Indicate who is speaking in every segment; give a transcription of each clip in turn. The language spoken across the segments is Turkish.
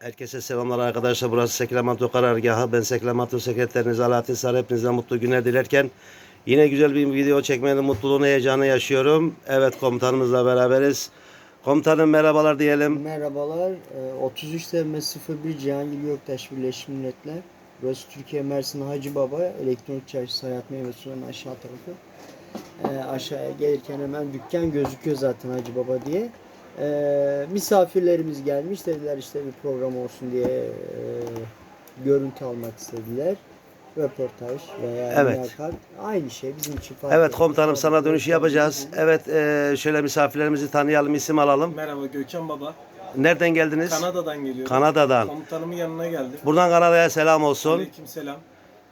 Speaker 1: Herkese selamlar arkadaşlar. Burası Seklamento Karargahı. Ben Seklamento Sekreteriniz Alaaddin Sarı. Hepinize mutlu günler dilerken yine güzel bir video çekmenin mutluluğunu, heyecanı yaşıyorum. Evet komutanımızla beraberiz. Komutanım merhabalar diyelim.
Speaker 2: Merhabalar. Ee, 33 TM 01 Cihangir Göktaş Birleşmiş Milletler. Burası Türkiye Mersin Hacı Baba Elektronik Çarşısı Hayat Meyve aşağı tarafı. Ee, aşağıya gelirken hemen dükkan gözüküyor zaten Hacı Baba diye. Ee, misafirlerimiz gelmiş dediler işte bir program olsun diye e, görüntü almak istediler. Röportaj veya
Speaker 1: Evet.
Speaker 2: mülakat. aynı şey bizim için fark
Speaker 1: Evet komutanım sana dönüş yapacağız. Evet e, şöyle misafirlerimizi tanıyalım, isim alalım.
Speaker 3: Merhaba Gökhan Baba.
Speaker 1: Nereden geldiniz?
Speaker 3: Kanada'dan geliyorum.
Speaker 1: Kanada'dan.
Speaker 3: Komutanımın yanına geldim.
Speaker 1: Buradan Kanada'ya selam olsun.
Speaker 3: Aleyküm selam.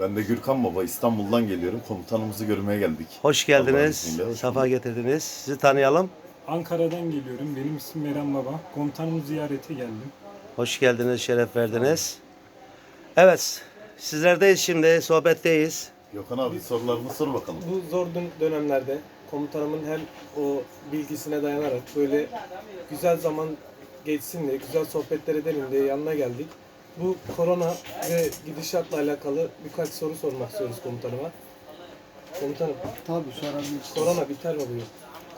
Speaker 4: Ben de Gürkan Baba İstanbul'dan geliyorum. Komutanımızı görmeye geldik.
Speaker 1: Hoş geldiniz.
Speaker 4: hoş
Speaker 1: Safa getirdiniz. Sizi tanıyalım.
Speaker 5: Ankara'dan geliyorum. Benim ismim Eren Baba. Komutanımı ziyarete geldim.
Speaker 1: Hoş geldiniz, şeref verdiniz. Evet, sizlerdeyiz şimdi, sohbetteyiz.
Speaker 4: Gökhan abi sorularını sor bakalım.
Speaker 3: Bu zor dön- dönemlerde komutanımın hem o bilgisine dayanarak böyle güzel zaman geçsin diye, güzel sohbetler edelim diye yanına geldik. Bu korona ve gidişatla alakalı birkaç soru sormak istiyoruz komutanıma. Komutanım,
Speaker 2: Tabii sorabilirsiniz.
Speaker 3: korona biter mi bu yıl?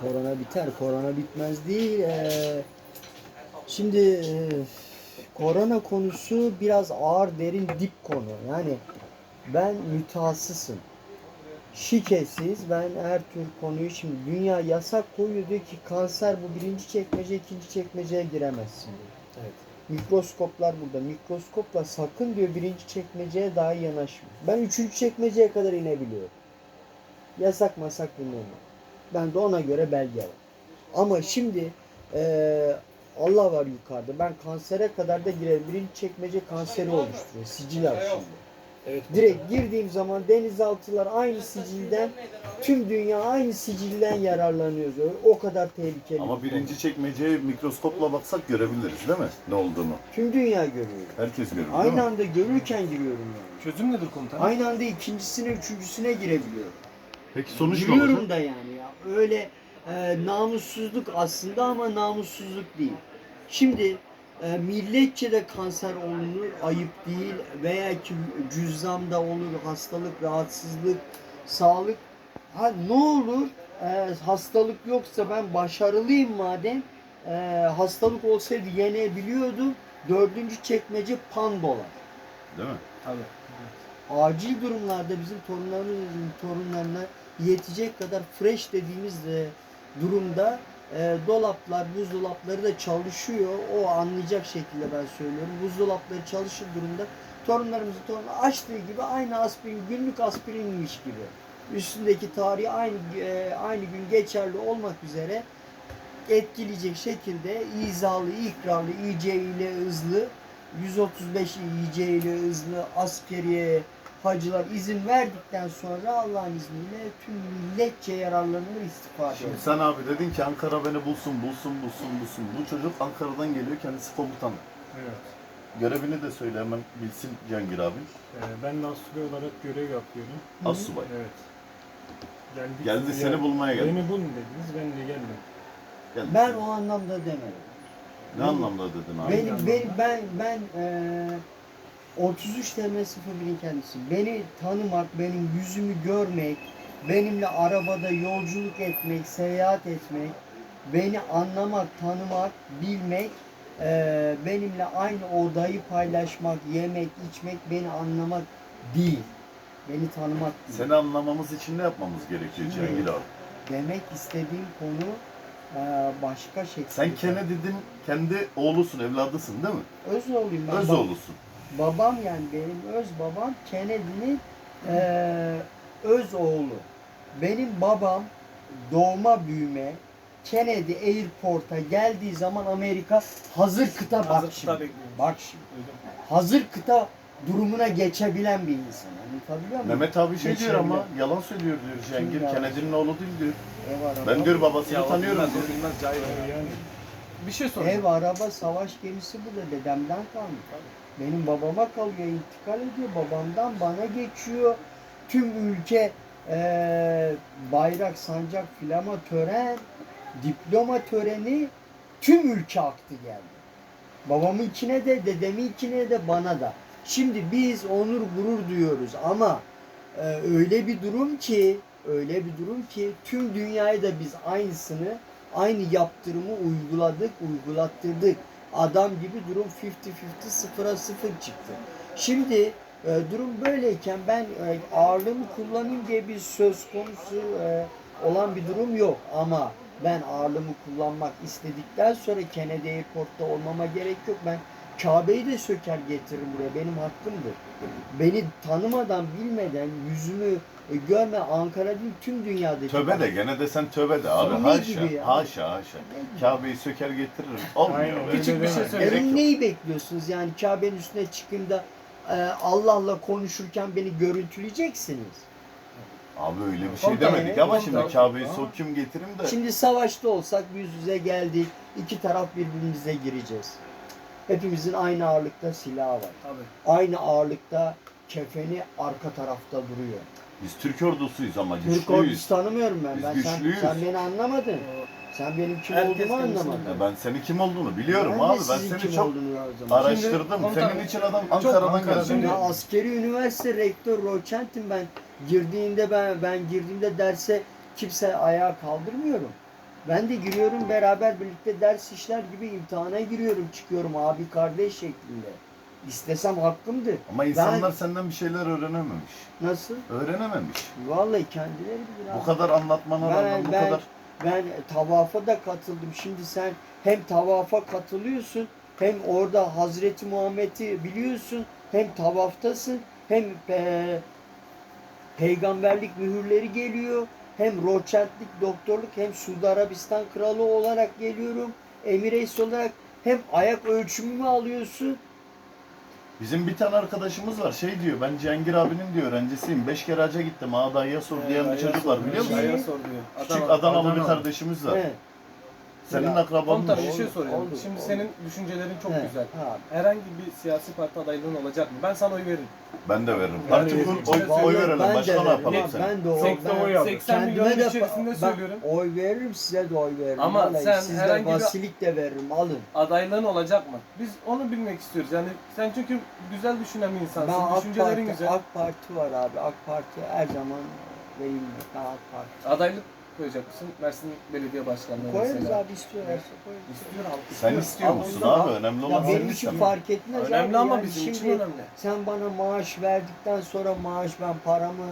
Speaker 2: Korona biter, korona bitmez değil. Ee, şimdi e, korona konusu biraz ağır, derin, dip konu. Yani ben mütehassısım. Şikesiz, ben her tür konuyu şimdi dünya yasak koyuyor diyor ki kanser bu birinci çekmece, ikinci çekmeceye giremezsin diyor.
Speaker 3: Evet.
Speaker 2: Mikroskoplar burada. Mikroskopla sakın diyor birinci çekmeceye dahi yanaşma. Ben üçüncü çekmeceye kadar inebiliyorum. Yasak masak ne. Ben de ona göre belge var. Ama şimdi eee, Allah var yukarıda. Ben kansere kadar da girerim. Birinci çekmece kanseri oluşturuyor. Sicil şimdi.
Speaker 3: Evet.
Speaker 2: Direkt girdiğim zaman denizaltılar aynı sicilden tüm dünya aynı sicilden yararlanıyor. O kadar tehlikeli.
Speaker 4: Ama
Speaker 2: bir konu.
Speaker 4: birinci çekmeceye mikroskopla baksak görebiliriz değil mi? Ne olduğunu.
Speaker 2: Tüm dünya görüyor.
Speaker 4: Herkes görür değil
Speaker 2: Aynı
Speaker 4: mi?
Speaker 2: anda görürken giriyorum yani.
Speaker 3: Çözüm nedir komutanım?
Speaker 2: Aynı anda ikincisine, üçüncüsüne girebiliyorum.
Speaker 4: Peki sonuç ne
Speaker 2: Giriyorum
Speaker 4: olacak?
Speaker 2: da yani ya. Öyle e, namussuzluk aslında ama namussuzluk değil. Şimdi e, milletçe de kanser olunur, ayıp değil veya ki cüzzamda olur, hastalık, rahatsızlık, sağlık. Ha ne olur e, hastalık yoksa ben başarılıyım madem e, hastalık olsaydı yenebiliyordum. Dördüncü çekmece pandola.
Speaker 4: Değil mi?
Speaker 2: acil durumlarda bizim torunlarımızın torunlarına yetecek kadar fresh dediğimiz de durumda e, dolaplar, buzdolapları da çalışıyor. O anlayacak şekilde ben söylüyorum. Buzdolapları çalışır durumda torunlarımızın torunu açtığı gibi aynı aspirin, günlük aspirinmiş gibi. Üstündeki tarihi aynı e, aynı gün geçerli olmak üzere etkileyecek şekilde izalı, ikrarlı, IC ile hızlı 135 IC ile hızlı askeriye hacılar izin verdikten sonra Allah'ın izniyle tüm milletçe yararlanır istifade
Speaker 4: Şimdi sen abi dedin ki Ankara beni bulsun, bulsun, bulsun, bulsun. Bu çocuk Ankara'dan geliyor, kendisi komutan.
Speaker 5: Evet.
Speaker 4: Görevini de söyle hemen bilsin Cengir abi.
Speaker 5: Ee, ben de asubay olarak görev yapıyorum.
Speaker 4: Assubay.
Speaker 5: Evet. Geldik,
Speaker 4: Geldi seni bulmaya geldi.
Speaker 5: Beni bulun dediniz. Ben de geldim.
Speaker 4: Geldi
Speaker 2: Ben
Speaker 4: seni.
Speaker 2: o anlamda demedim.
Speaker 4: Ne anlamda dedin abi?
Speaker 2: Benim, benim, ben ben eee 33 TM 01'in kendisi. Beni tanımak, benim yüzümü görmek, benimle arabada yolculuk etmek, seyahat etmek, beni anlamak, tanımak, bilmek, eee, benimle aynı odayı paylaşmak, yemek, içmek, beni anlamak değil. Beni tanımak değil.
Speaker 4: Seni anlamamız için ne yapmamız gerekiyor
Speaker 2: Şimdi-
Speaker 4: Cengir abi?
Speaker 2: Demek istediğim konu eee, başka şekilde.
Speaker 4: Sen Kennedy'nin kendi oğlusun, evladısın değil mi?
Speaker 2: Öz oğluyum ben.
Speaker 4: Öz oğlusun.
Speaker 2: Babam yani benim öz babam Kennedy'nin eee öz oğlu. Benim babam doğma büyüme Kennedy Airport'a geldiği zaman Amerika hazır kıta bak
Speaker 3: Hazır
Speaker 2: şimdi.
Speaker 3: kıta bekliyoruz.
Speaker 2: Bak şimdi. Hazır kıta durumuna geçebilen bir insan. Anlatabiliyor muyum?
Speaker 4: Mehmet abi şey diyor ama yalan söylüyor diyor Cengir.
Speaker 2: yalan?
Speaker 4: Kennedy'nin oğlu değil diyor.
Speaker 2: Ev araba,
Speaker 4: Ben diyor babasını
Speaker 3: Ya o
Speaker 4: tanıyorum
Speaker 3: bilmez,
Speaker 4: diyor.
Speaker 3: o bilmez cahil.
Speaker 5: Yani
Speaker 3: Bir şey soracağım.
Speaker 2: ev araba savaş gemisi bu da dedemden kalmış. Benim babama kalıyor, intikal ediyor. Babamdan bana geçiyor. Tüm ülke eee, bayrak, sancak, flama, tören, diploma töreni tüm ülke aktı geldi. Babamınkine de, dedeminkine de, bana da. Şimdi biz onur gurur duyuyoruz ama e, öyle bir durum ki, öyle bir durum ki tüm dünyaya da biz aynısını, aynı yaptırımı uyguladık, uygulattırdık. Adam gibi durum 50-50 sıfıra sıfır çıktı. Şimdi e, durum böyleyken ben e, ağırlığımı kullanayım diye bir söz konusu e, olan bir durum yok ama ben ağırlığımı kullanmak istedikten sonra Kennedy Airport'ta olmama gerek yok. Ben Kabe'yi de söker getiririm buraya. Benim hakkımdır. Beni tanımadan, bilmeden, yüzümü e, görme Ankara değil tüm dünyadaki.
Speaker 4: Tövbe de gene de sen tövbe de abi.
Speaker 2: Ne
Speaker 4: Haşa,
Speaker 2: gibi ya?
Speaker 4: haşa, haşa. Kabe'yi söker getiririm. Olmuyor.
Speaker 5: Aynen.
Speaker 3: Küçük bir şey.
Speaker 2: Benim neyi bekliyorsunuz yani Kabe'nin üstüne çıkayım da e, Allah'la konuşurken beni görüntüleyeceksiniz.
Speaker 4: Abi öyle bir şey demedik ama şimdi Kabe'yi sokayım getireyim de.
Speaker 2: Şimdi savaşta olsak yüz yüze geldik. iki taraf birbirimize gireceğiz. Hepimizin aynı ağırlıkta silahı var.
Speaker 3: Tabii.
Speaker 2: Aynı ağırlıkta kefeni arka tarafta duruyor.
Speaker 4: Biz Türk ordusuyuz ama
Speaker 2: Türk
Speaker 4: güçlüyüz.
Speaker 2: ordusu tanımıyorum ben.
Speaker 4: Biz
Speaker 2: ben sen,
Speaker 4: güçlüyüz.
Speaker 2: sen beni anlamadın. Sen benim kim
Speaker 3: Herkes
Speaker 2: olduğumu anlamadın.
Speaker 4: Ya Ben senin kim olduğunu biliyorum
Speaker 2: Ben
Speaker 4: abi. Ben seni
Speaker 2: kim
Speaker 4: çok araştırdım.
Speaker 3: komutanım,
Speaker 4: senin için adam Ankara'dan geldi.
Speaker 2: Şimdi askeri üniversite rektör Roçent'im ben. Girdiğinde ben ben girdiğimde derse kimse ayağa kaldırmıyorum. Ben de giriyorum beraber birlikte ders işler gibi imtihana giriyorum çıkıyorum abi kardeş şeklinde. İstesem hakkımdır.
Speaker 4: Ama insanlar senden bir şeyler öğrenememiş.
Speaker 2: Nasıl?
Speaker 4: Öğrenememiş.
Speaker 2: Vallahi kendileri bilir.
Speaker 4: Bu kadar anlatmana
Speaker 2: Ben-
Speaker 4: rağmen bu
Speaker 2: ben-
Speaker 4: kadar.
Speaker 2: Ben tavafa da katıldım. Şimdi sen hem tavafa katılıyorsun hem orada Hazreti Muhammed'i biliyorsun hem tavaftasın hem e, peygamberlik mühürleri geliyor hem roçentlik doktorluk hem Suudi Arabistan kralı olarak geliyorum Emirates olarak hem ayak ölçümümü alıyorsun
Speaker 4: Bizim bir tane arkadaşımız var şey diyor ben Cihangir abinin diyor öğrencisiyim. Beş kere hacca gittim Ağdayı'ya sor diyen bir çocuk var biliyor musun?
Speaker 3: Şaya sor diyor.
Speaker 4: Küçük
Speaker 3: Adana-
Speaker 4: Adanalı bir kardeşimiz var.
Speaker 2: Evet.
Speaker 4: Senin akraban mı?
Speaker 3: Komutanım bir şey soruyorum.
Speaker 2: oldu,
Speaker 3: Şimdi
Speaker 2: oldu.
Speaker 3: senin düşüncelerin çok
Speaker 2: Evet.
Speaker 3: güzel.
Speaker 2: Ha.
Speaker 3: Herhangi bir siyasi parti adaylığın olacak mı? Ben sana oy veririm.
Speaker 4: Ben de veririm.
Speaker 3: Yani
Speaker 4: Parti kur, oy, oy verelim.
Speaker 2: ben
Speaker 4: Başka
Speaker 2: de
Speaker 4: ne yapalım
Speaker 2: veririm.
Speaker 4: sen?
Speaker 2: Ben de o,
Speaker 5: Seksen
Speaker 2: ben-
Speaker 5: oy aldım.
Speaker 3: 80
Speaker 2: Kendime
Speaker 3: milyonun
Speaker 2: de
Speaker 3: içerisinde
Speaker 2: ben
Speaker 3: söylüyorum.
Speaker 2: oy veririm size de oy veririm.
Speaker 3: Ama
Speaker 2: Vallahi
Speaker 3: sen
Speaker 2: siz
Speaker 3: herhangi
Speaker 2: de
Speaker 3: bir-
Speaker 2: vasilik de veririm alın.
Speaker 3: Adaylığın olacak mı? Biz onu bilmek istiyoruz. Yani sen çünkü güzel düşünen bir
Speaker 2: Ben
Speaker 3: insansın.
Speaker 2: AK
Speaker 3: Düşüncelerin
Speaker 2: Parti,
Speaker 3: güzel.
Speaker 2: AK Parti var abi. AK Parti her zaman verilmiyor. Ben AK Parti.
Speaker 3: Adaylık koyacak mısın? Mersin Belediye Başkanlığı
Speaker 2: Koyarız
Speaker 3: mesela.
Speaker 2: abi istiyorlarsa koyarız.
Speaker 3: İstiyor halk.
Speaker 4: Sen
Speaker 3: istiyor.
Speaker 4: musun
Speaker 3: ondan-
Speaker 4: abi? Önemli
Speaker 2: Ya
Speaker 4: olan
Speaker 2: benim
Speaker 4: senin
Speaker 2: için
Speaker 4: istemen.
Speaker 2: fark etmez
Speaker 3: Önemli
Speaker 2: abi.
Speaker 3: ama
Speaker 2: Yani
Speaker 3: bizim için
Speaker 2: şimdi
Speaker 3: önemli.
Speaker 2: Sen bana maaş verdikten sonra maaş ben paramı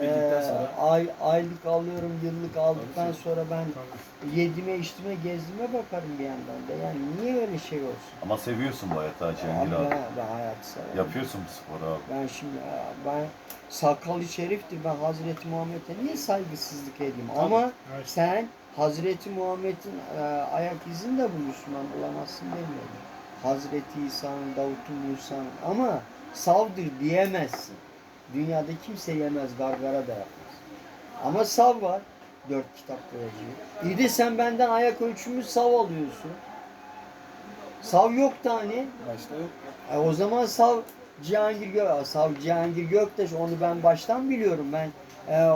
Speaker 3: Bildikten
Speaker 2: eee,
Speaker 3: sonra.
Speaker 2: ay, aylık alıyorum, yıllık aldıktan
Speaker 3: Tabii.
Speaker 2: sonra ben yedime, içtime, gezdiğime bakarım bir yandan da. Yani niye öyle şey olsun?
Speaker 4: Ama seviyorsun bu hayatı ha
Speaker 2: Abi
Speaker 4: Cihangir abi.
Speaker 2: ben, ben hayatı severim.
Speaker 4: Yapıyorsun bu sporu abi.
Speaker 2: Ben şimdi ben sakalı şeriftir. Ben Hazreti Muhammed'e niye saygısızlık edeyim? Ama
Speaker 5: Evet.
Speaker 2: sen Hazreti Muhammed'in e, ayak izini de bu Müslüman bulamazsın demiyorum. Hazreti İsa'nın, Davut'un, Musa'nın ama savdır diyemezsin. Dünyada kimse yemez, gargara da yapmaz. Ama sav var. Dört kitap vereceği. İyi de sen benden ayak ölçümü sav alıyorsun. Sav yok da hani.
Speaker 3: Başta yok.
Speaker 2: E o zaman Sav Cihangir Gök, Sav Cihangir Göktaş onu ben baştan biliyorum. Ben e,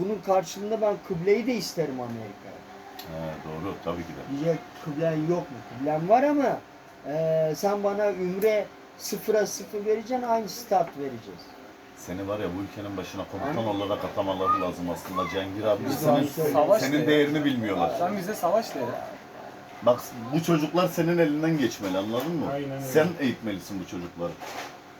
Speaker 2: bunun karşılığında ben kıbleyi de isterim Amerika'ya.
Speaker 4: He, doğru tabii ki de.
Speaker 2: Diyecek kıblen yok mu? Kıblem var ama e, sen bana ümre sıfıra sıfır vereceksin aynı start vereceğiz.
Speaker 4: Seni var ya bu ülkenin başına komutan olarak atamaları lazım aslında Cihangir abi.
Speaker 2: Biz
Speaker 4: Senin,
Speaker 2: savaş-
Speaker 4: senin değerini bilmiyorlar.
Speaker 3: Sen bize savaş de.
Speaker 4: Bak bu çocuklar senin elinden geçmeli anladın mı?
Speaker 5: Aynen öyle.
Speaker 4: Sen eğitmelisin bu çocukları.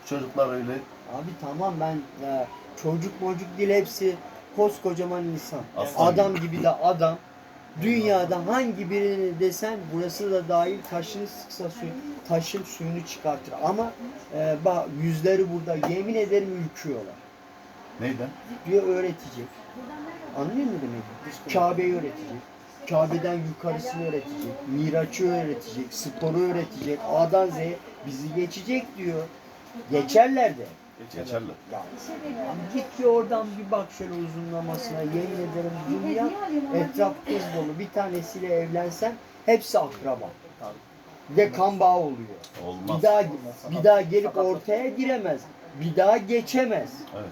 Speaker 4: Çocuklar öyle
Speaker 2: Abi tamam ben e, çocuk mocuk değil hepsi koskocaman insan.
Speaker 4: Aslan
Speaker 2: adam gibi de adam. Dünyada hangi birini desen burası da dahil taşını sıksa suyu, taşın suyunu çıkartır. Ama e, bak yüzleri burada yemin ederim ürküyorlar.
Speaker 4: neyden?
Speaker 2: Diyor öğretecek. Anlıyor musun demek? Kabe'yi öğretecek. Kabe'den yukarısını öğretecek. Miraç'ı öğretecek. Sporu öğretecek. A'dan Z'ye bizi geçecek diyor. Geçerler de. Abi git bir oradan bir bak şöyle uzunlamasına. Yemin ederim dünya etraf kız dolu. Bir tanesiyle evlensen hepsi akraba. Bir de kan bağı oluyor.
Speaker 4: Olmaz.
Speaker 2: Bir daha bir daha gelip ortaya giremez. Bir daha geçemez.
Speaker 4: Evet.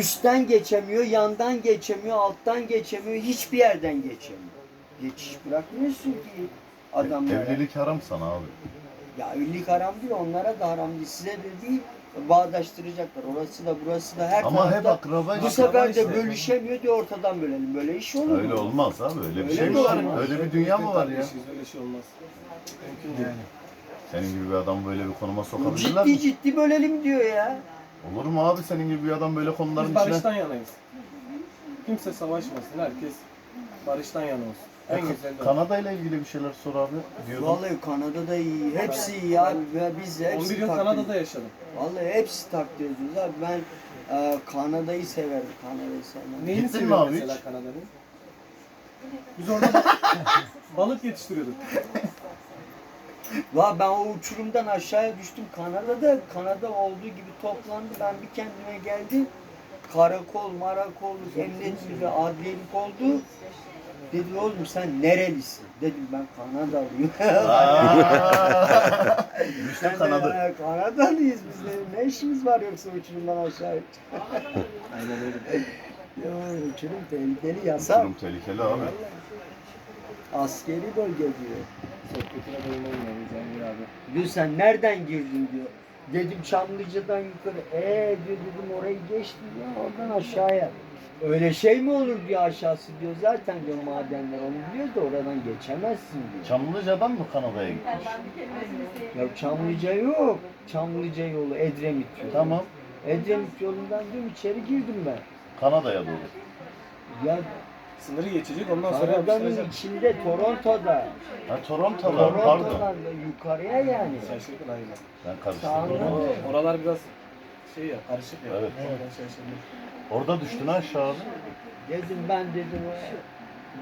Speaker 2: Üstten geçemiyor, yandan geçemiyor, alttan geçemiyor, hiçbir yerden geçemiyor. Geçiş bırakmıyorsun ki adamlara.
Speaker 4: Evlilik haram sana abi.
Speaker 2: Ya ünlük haram değil onlara da haram değil. Size de değil bağdaştıracaklar. Orası da burası da her
Speaker 4: Ama hep
Speaker 2: tarafta.
Speaker 4: akraba
Speaker 2: Bu sefer de
Speaker 3: işte.
Speaker 2: bölüşemiyor diye ortadan bölelim. Böyle iş olur mu?
Speaker 4: Öyle olmaz abi öyle bir
Speaker 2: Öyle
Speaker 4: şey
Speaker 2: mi
Speaker 4: mi var?
Speaker 2: olmaz?
Speaker 4: Öyle bir dünya mı var ya?
Speaker 3: Kardeşiz, Öyle şey olmaz. Mümkün değil.
Speaker 4: Senin gibi bir adam böyle bir konuma sokabilirler mi?
Speaker 2: Ciddi ciddi bölelim diyor ya.
Speaker 4: Olur mu abi senin gibi bir adam böyle konuların
Speaker 3: Biz
Speaker 4: içine?
Speaker 3: barıştan yanayız. Kimse savaşmasın. Herkes barıştan yana olsun. En güzel.
Speaker 4: Kanada ile ilgili bir şeyler sor abi diyordum.
Speaker 2: Vallahi Kanada'da iyi. Hepsi iyi ya. Ve biz de
Speaker 3: 11
Speaker 2: hepsi
Speaker 3: yıl
Speaker 2: takdir
Speaker 3: Kanada'da yaşadım.
Speaker 2: Vallahi hepsi takdir ediyoruz abi. Ben e, Kanada'yı severim. Kanada'yı sevmem.
Speaker 3: Neyini
Speaker 4: Gittin mi
Speaker 3: seviyorsun
Speaker 4: abi
Speaker 3: mesela
Speaker 4: hiç?
Speaker 3: Kanada'nın? Biz orada ba- balık yetiştiriyorduk.
Speaker 2: Va ben o uçurumdan aşağıya düştüm. Kanada'da Kanada olduğu gibi toplandı. Ben bir kendime geldim. Karakol, marakol, emniyet müdürü, adliyelik oldu. Dedi oğlum sen nerelisin? Dedim ben Kanadalıyım. Sen de,
Speaker 4: kanadı.
Speaker 2: "Ha, Kanadalıyız biz dedim. Ne işimiz var yoksa uçurumdan aşağı?
Speaker 3: Aynen öyle.
Speaker 2: Ya uçurum tehlikeli yasak.
Speaker 4: Durum tehlikeli abi.
Speaker 2: Askeri bölge diyor.
Speaker 3: Sohbetine doymayın Cengir abi.
Speaker 2: Diyor sen nereden girdin diyor. Dedim Çamlıca'dan yukarı. Ee diyor dedim orayı geçtim ya oradan aşağıya. Öyle şey mi olur diyor aşağısı diyor. Zaten diyor madenler onu biliyor da oradan geçemezsin diyor.
Speaker 4: Çamlıca'dan mı Kanada'ya gitmiş?
Speaker 2: Ya Çamlıca yok. Çamlıca yolu Edremit yolu.
Speaker 4: Tamam.
Speaker 2: Edremit yolundan diyorum içeri girdim ben.
Speaker 4: Kanada'ya doğru.
Speaker 2: Ya
Speaker 3: Sınırı geçecek ondan sonra
Speaker 2: Kanada'nın
Speaker 3: yapıştıracak.
Speaker 2: içinde Toronto'da.
Speaker 4: Ha Toronto'da pardon.
Speaker 2: Toronto'dan da yukarıya yani.
Speaker 3: Şaşırdın aynen.
Speaker 4: Ben karıştırdım.
Speaker 3: Oralar biraz şey ya karışık ya.
Speaker 4: Evet.
Speaker 3: Oradan şaşırdım.
Speaker 4: Orada düştün aşağı.
Speaker 2: Dedim ben dedim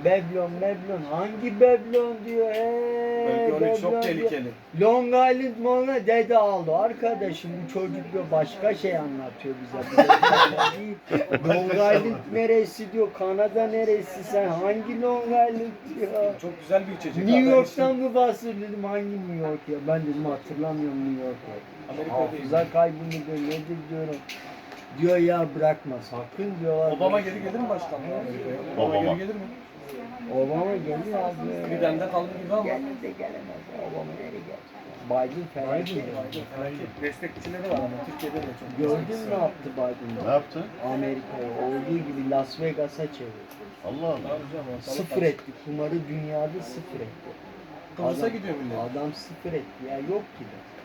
Speaker 2: Beblon, Beblon hangi Beblon diyor.
Speaker 3: Bölge 13 çok
Speaker 2: diyor.
Speaker 3: tehlikeli.
Speaker 2: Long Island Mona dede aldı. Arkadaşım bu çocuk diyor başka şey anlatıyor bize. Long Island neresi diyor. Kanada neresi sen hangi Long Island diyor.
Speaker 3: Çok güzel bir içecek.
Speaker 2: New York'tan mı bahsediyor dedim hangi New York ya. Ben dedim hatırlamıyorum New York'u. Hafıza kaybı mıdır nedir diyorum. Diyor ya bırakma sakın diyorlar.
Speaker 3: Obama geri gelir mi Amerika'ya? Obama,
Speaker 4: Obama.
Speaker 3: geri gelir mi?
Speaker 2: Obama geliyor abi.
Speaker 3: Bir bende kaldı gibi ama.
Speaker 2: Gelir de gelemez. Obama nereye gelecek? Biden felaket.
Speaker 3: Destekçileri var ama Türkiye'de de çok.
Speaker 2: Gördün mü ne yaptı
Speaker 4: Ne
Speaker 2: Biden?
Speaker 4: yaptı?
Speaker 2: Amerika'yı olduğu gibi Las Vegas'a çevirdi.
Speaker 4: Allah Allah.
Speaker 2: Sıfır etti. Kumarı dünyada sıfır etti.
Speaker 3: Kıbrıs'a
Speaker 2: Adam-
Speaker 3: gidiyor millet.
Speaker 2: Adam sıfır etti ya yok gibi.
Speaker 3: Kıbrıs'a gidiyor.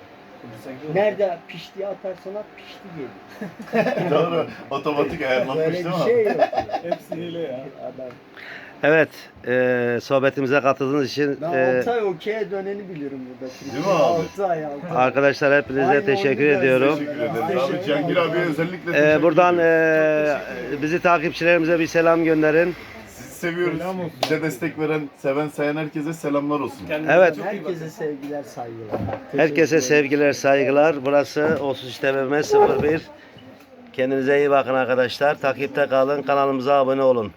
Speaker 2: Nerede piştiği atarsan at pişti gelir.
Speaker 4: Doğru. Otomatik ayarlanmış
Speaker 2: Böyle
Speaker 4: değil
Speaker 2: bir
Speaker 4: mi?
Speaker 2: şey yok.
Speaker 3: Hepsi hile ya.
Speaker 2: Adam.
Speaker 1: Evet, e, sohbetimize katıldığınız için
Speaker 2: Ben
Speaker 1: e,
Speaker 2: 6 ay okey'e döneni biliyorum burada.
Speaker 4: Değil mi abi?
Speaker 2: 6 ay 6 ay.
Speaker 1: arkadaşlar hepinize
Speaker 2: Aynı
Speaker 1: teşekkür ediyorum.
Speaker 4: Teşekkür ederiz abi. Cengir abiye özellikle
Speaker 1: E,
Speaker 4: teşekkür
Speaker 1: buradan e, bizi takipçilerimize bir selam gönderin.
Speaker 4: Seviyoruz.
Speaker 5: Selam olsun.
Speaker 4: Bize destek veren, seven, sayan herkese selamlar olsun.
Speaker 1: Evet.
Speaker 2: Herkese sevgiler saygılar.
Speaker 1: Herkese sevgiler, saygılar. Burası Osus TVM 01. Kendinize iyi bakın arkadaşlar. Takipte kalın. Kanalımıza abone olun.